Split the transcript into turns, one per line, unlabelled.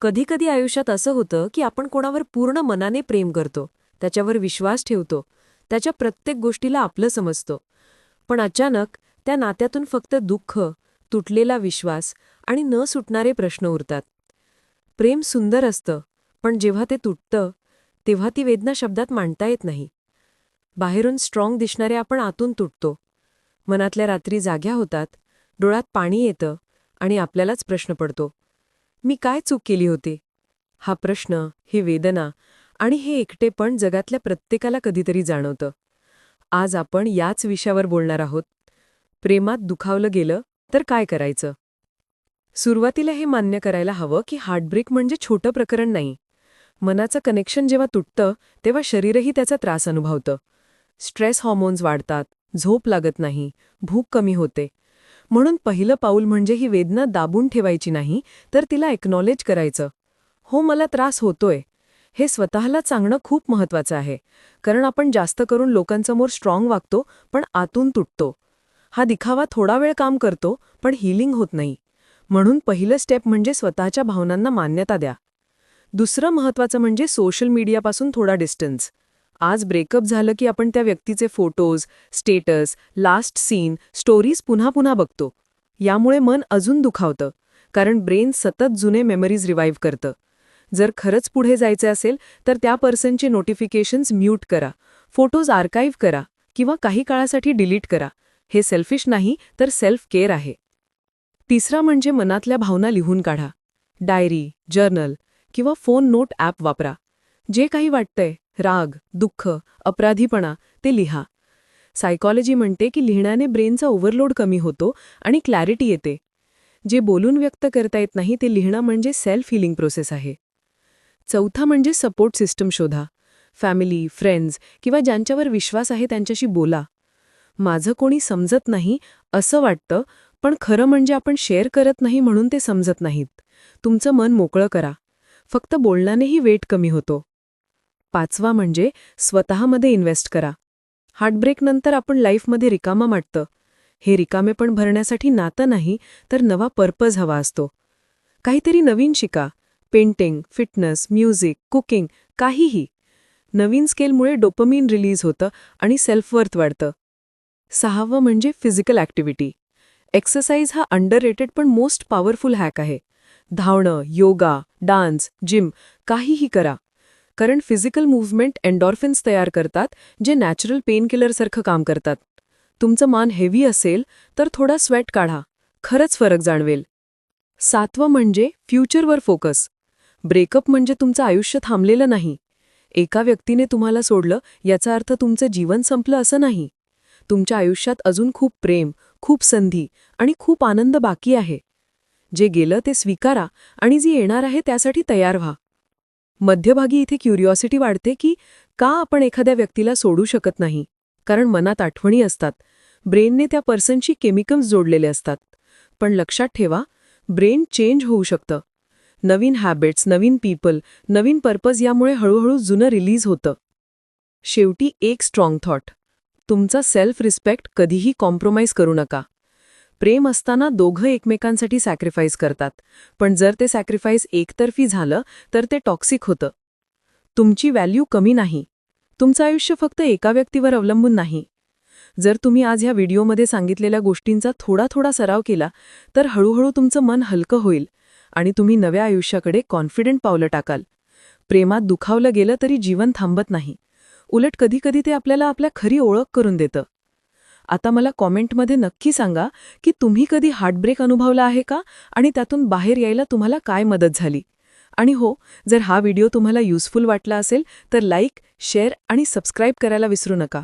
कधीकधी आयुष्यात असं होतं की आपण कोणावर पूर्ण मनाने प्रेम करतो त्याच्यावर विश्वास ठेवतो त्याच्या प्रत्येक गोष्टीला आपलं समजतो. पण अचानक त्या नात्यातून फक्त दुःख तुटलेला विश्वास आणि न सुटणारे प्रश्न उरतात. प्रेम सुंदर असतं पण जेव्हा ते तुटतं तेव्हा ती वेदना शब्दात मांडता येत नाही. बाहेरून स्ट्रॉंग दिसणारे आपण आतून तुटतो. मनातल्या रात्री जाग्या होतात डोळ्यात पाणी येतं आणि आपल्यालाच प्रश्न पडतो. मी काय चूक केली होती? हा प्रश्न ही वेदना आणि हे एकटेपण जगातल्या प्रत्येकाला कधीतरी जाणवतं. आज आपण याच विषयावर बोलणार आहोत. प्रेमात दुखावलं गेलं तर काय करायचं? सुरुवातीला हे मान्य करायला हवं की हार्टब्रेक म्हणजे छोटं प्रकरण नाही. मनाचं कनेक्शन जेव्हा तुटतं तेव्हा शरीरही त्याचा त्रास अनुभवतं. स्ट्रेस हॉर्मोन्स वाढतात झोप लागत नाही भूक कमी होते म्हणून पहिलं पाऊल म्हणजे ही वेदना दाबून ठेवायची नाही तर तिला एक्नॉलेज करायचं. हो मला त्रास होतोय. हे स्वतःला सांगणं खूप महत्वाचं आहे कारण आपण जास्त करून लोकांसमोर स्ट्रॉंग वागतो पण आतून तुटतो. हा दिखावा थोडा वेळ काम करतो पण हिलिंग होत नाही. म्हणून पहिलं स्टेप म्हणजे स्वतःच्या भावनांना मान्यता द्या. दुसरं महत्वाचं म्हणजे सोशल मीडियापासून थोडा डिस्टन्स आज ब्रेकअप झालं की आपण त्या व्यक्तीचे photos status last seen stories पुन्हा पुन्हा बघतो. यामुळे मन अजून दुखावतं कारण ब्रेन सतत जुने मेमरीज रिवाईव्ह करतं. जर खरंच पुढे जायचे असेल तर त्या पर्सनचे नोटिफिकेशन्स म्यूट करा फोटोज आर्काईव्ह करा किंवा काही काळासाठी डिलीट करा. हे सेल्फिश नाही तर सेल्फ केअर आहे. तिसरा म्हणजे मनातल्या भावना लिहून काढा. डायरी जर्नल किंवा फोन नोट ॲप वापरा. जे काही वाटतंय राग दुःख अपराधीपणा ते लिहा. सायकॉलॉजी म्हणते की लिहिण्याने ब्रेनचा ओव्हरलोड कमी होतो आणि क्लॅरिटी येते. जे बोलून व्यक्त करता येत नाही ते लिहिणं म्हणजे सेल्फ हिलिंग प्रोसेस आहे. चौथा म्हणजे सपोर्ट सिस्टम शोधा. फॅमिली फ्रेंड्स किंवा ज्यांच्यावर विश्वास आहे त्यांच्याशी बोला. माझं कोणी समजत नाही असं वाटतं पण खरं म्हणजे आपण शेअर करत नाही म्हणून ते समजत नाहीत. तुमचं मन मोकळं करा. फक्त बोलण्यानेही वेट कमी होतो. पाचवा म्हणजे स्वतःमध्ये इन्व्हेस्ट करा. हार्टब्रेकनंतर आपण लाईफमध्ये रिकामा वाटतं. हे रिकामे पण भरण्यासाठी नातं नाही तर नवा पर्पज हवा असतो. काहीतरी नवीन शिका. पेंटिंग फिटनेस म्युझिक कुकिंग काहीही. नवीन स्केलमुळे डोपमीन रिलीज होतं आणि सेल्फवर्थ वाढतं. सहावं म्हणजे फिजिकल ॲक्टिव्हिटी एक्सरसाइज हा अंडररेटेड पण मोस्ट पॉवरफुल हॅक आहे. धावणं योगा डान्स जिम काहीही करा. कारण फिजिकल मूव्हमेंट एन्डॉर्फिन्स तयार करतात जे नॅचरल पेनकिलरसारखं काम करतात. तुमचं मान हेवी असेल तर थोडा स्वेट काढा. खरंच फरक जाणवेल. सातवं म्हणजे फ्युचरवर फोकस ब्रेकअप म्हणजे तुमचं आयुष्य थांबलेलं नाही. एका व्यक्तीने तुम्हाला सोडलं याचा अर्थ तुमचं जीवन संपलं असं नाही. तुमच्या आयुष्यात अजून खूप प्रेम खूप संधी आणि खूप आनंद बाकी आहे. जे गेलं ते स्वीकारा आणि जी येणार आहे त्यासाठी तयार व्हा. मध्यभागी इथे क्युरिओसिटी वाढते की का आपण एखाद्या व्यक्तीला सोडू शकत नाही? कारण मनात आठवणी असतात. ब्रेनने त्या पर्सनशी केमिकल्स जोडलेले असतात. पण लक्षात ठेवा ब्रेन चेंज होऊ शकतं. नवीन हॅबिट्स नवीन पीपल नवीन पर्पज यामुळे हळूहळू जुनं रिलीज होतं. शेवटी एक स्ट्रॉंग थॉट. तुमचा सेल्फ रिस्पेक्ट कधीही कॉम्प्रोमाइज करू नका. प्रेम असताना दोघं एकमेकांसाठी सॅक्रिफाईस करतात. पण जर ते सॅक्रिफाईस एकतर्फी झालं तर ते टॉक्सिक होतं. तुमची व्हॅल्यू कमी नाही. तुमचं आयुष्य फक्त एका व्यक्तीवर अवलंबून नाही. जर तुम्ही आज ह्या व्हिडिओमध्ये सांगितलेल्या गोष्टींचा थोडा थोडा सराव केला तर हळूहळू तुमचं मन हलकं होईल आणि तुम्ही नव्या आयुष्याकडे कॉन्फिडंट पावलं टाकाल. प्रेमात दुखावलं गेलं तरी जीवन थांबत नाही. उलट कधीकधी ते आपल्याला आपल्या खरी ओळख करून देतं. आता मला कॉमेंटमध्ये नक्की सांगा की तुम्ही कधी हार्टब्रेक अनुभवला आहे का आणि त्यातून बाहेर यायला तुम्हाला काय मदत झाली? आणि हो जर हा व्हिडिओ तुम्हाला युजफुल वाटला असेल तर लाईक शेअर आणि सबस्क्राईब करायला विसरू नका.